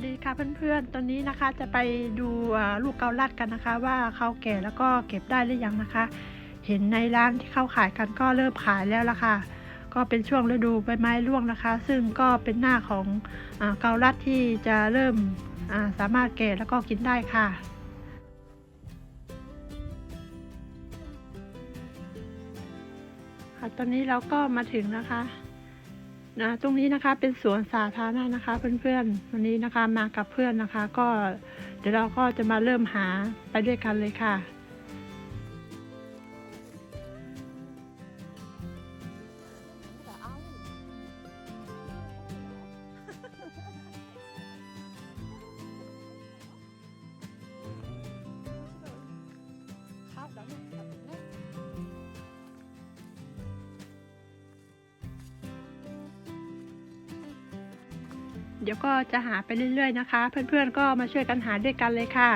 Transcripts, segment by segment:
วัสดีค่ะเพื่อนๆ ตอนนี้นะคะจะไปดูลูกเกาลัดกันนะคะ ว่าเขาแก่แล้วก็เก็บได้หรือยังนะคะ เห็นในร้านที่เขาขายกันก็เริ่มขายแล้วละค่ะ ก็เป็นช่วงฤดูใบไม้ร่วงนะคะ ซึ่งก็เป็นหน้าของอเกาลัดที่จะเริ่มาสามารถแก่แล้วก็กินได้ค่ะค่ะ ตอนนี้เราก็มาถึงนะคะ นะตรงนี้นะคะเป็นสวนสาธารณะนะคะ เพื่อนๆวันนี้นะคะมากับเพื่อนนะคะ ก็เดี๋ยวเราก็จะมาเริ่มหาไปด้วยกันเลยค่ะ เดี๋ยวก็จะหาไปเรื่อยๆนะคะ เพื่อนๆก็มาช่วยกันหาด้วยกันเลยค่ะ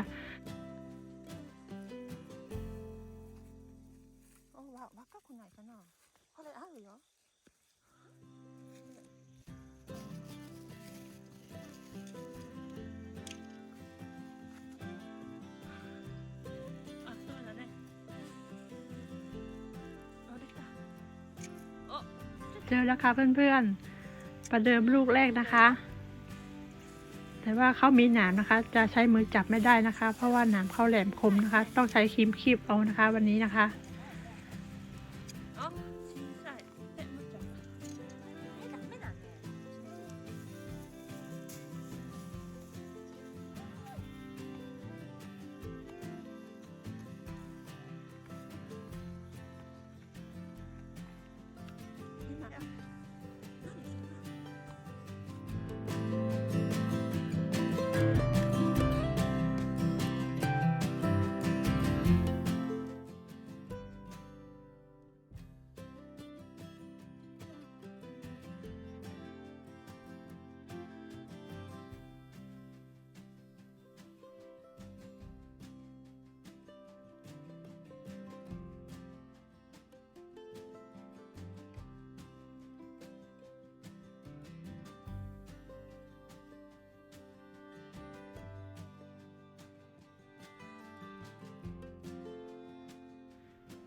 เจอแล้วค่ะเพื่อนๆ ประเดิมลูกแรกนะคะ แต่ว่าเขามีหนามนะคะ จะใช้มือจับไม่ได้นะคะ เพราะว่าหนามเขาแหลมคมนะคะ ต้องใช้ครีมคีบเอานะคะ วันนี้นะคะ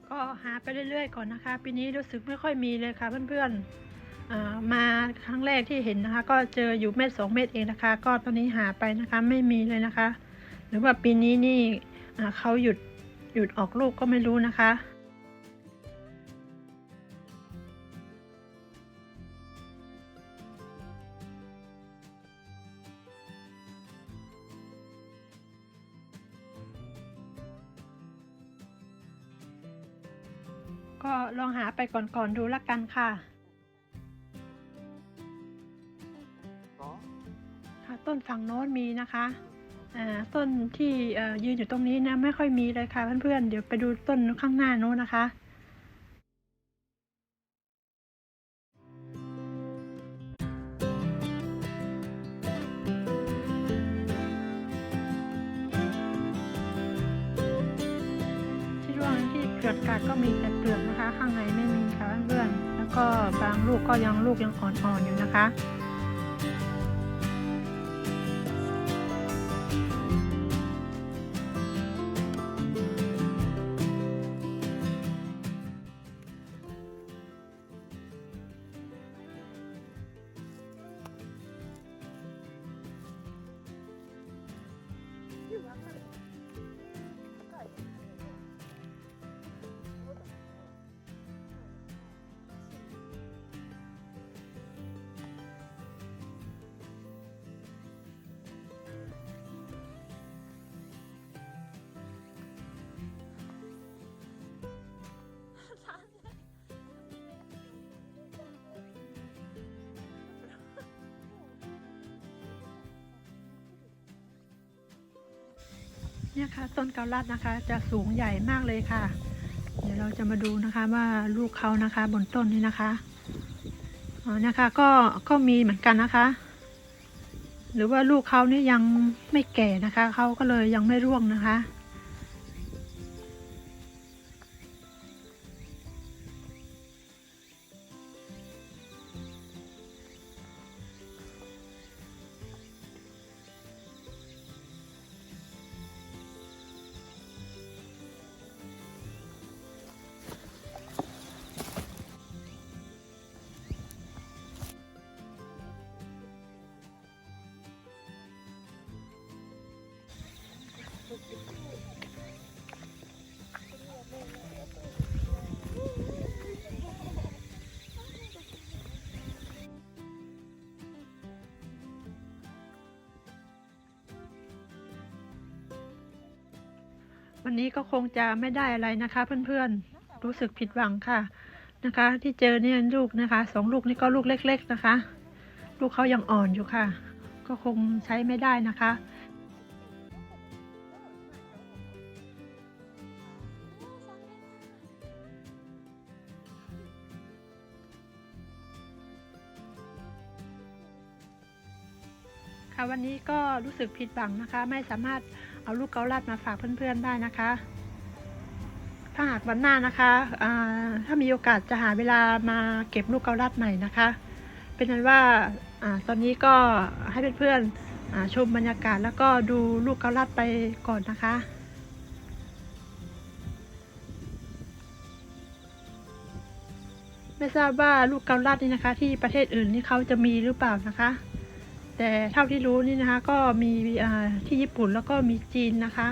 ก็หาไปเรื่อยๆก่อนนะคะ ปีนี้รู้สึกไม่ค่อยมีเลยค่ะเพื่อนๆมาครั้งแรกที่เห็นนะคะ ก็เจออยู่เม็ดสองเม็ดเองนะคะ ก็ตอนนี้หาไปนะคะไม่มีเลยนะคะ หรือว่าปีนี้นี่เขาหยุดหยุดออกลูกก็ไม่รู้นะคะ ก็ลองหาไปก่อนๆดูละกันค่ะ 어? ค่ะต้นฝั่งโน้นมีนะคะอ่าต้นที่เอ่อยืนอยู่ตรงนี้นะไม่ค่อยมีเลยค่ะเพื่อนๆเดี๋ยวไปดูต้นข้างหน้าโน้นนะคะ กาดก็มีแต่เปลือกนะคะ ข้างในไม่มีค่ะเพื่อนๆแล้วก็บางลูกก็ยังลูกยังอ่อนๆอยู่นะคะ เนี่ยค่ะต้นเกาลัดนะคะ จะสูงใหญ่มากเลยค่ะ เดี๋ยวเราจะมาดูนะคะว่าลูกเขานะคะ บนต้นนี้นะคะอ๋อนะคะก็ก็มีเหมือนกันนะคะ หรือว่าลูกเขานี่ยังไม่แก่นะคะเขาก็เลยยังไม่ร่วงนะคะ วันนี้ก็คงจะไม่ได้อะไรนะคะ เพื่อนๆ รู้สึกผิดหวังค่ะนะคะ ที่เจอเนี่ยลูกนะคะสองลูกนี่ก็ลูกเล็ก ๆนะคะ ลูกเขายังอ่อนอยู่ค่ะ ก็คงใช้ไม่ได้นะคะค่ะวันนี้ก็รู้สึกผิดหวังนะคะ ไม่สามารถ เอาลูกเกาลัดมาฝากเพื่อนๆได้นะคะ ถ้าหากวันหน้านะคะถ้ามีโอกาสจะหาเวลามาเก็บลูกเกาลัดใหม่นะคะ เป็นนั้นว่าอตอนนี้ก็ให้เพื่อนๆชมบรรยากาศแล้วก็ดูลูกเกาลัดไปก่อนนะคะไม่ทราบว่าลูกเกาลัดนี่นะคะ ที่ประเทศอื่นนี่เขาจะมีหรือเปล่านะคะ แต่เท่าที่รู้นี่นะคะ ก็มีที่ญี่ปุ่นแล้วก็มีจีนนะคะ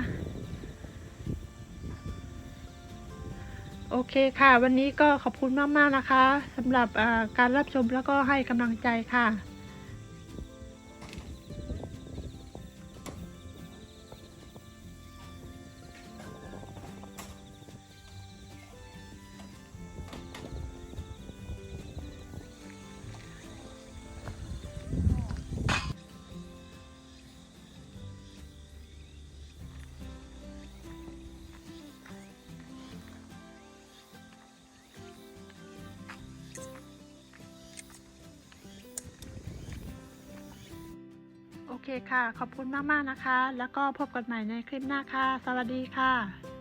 โอเคค่ะ วันนี้ก็ขอบคุณมาก ๆ นะคะสำหรับการรับชมแล้วก็ให้กำลังใจค่ะ เคค่ะ ขอบคุณมาก ๆ นะคะ แล้วก็พบกันใหม่ในคลิปหน้าค่ะ สวัสดีค่ะ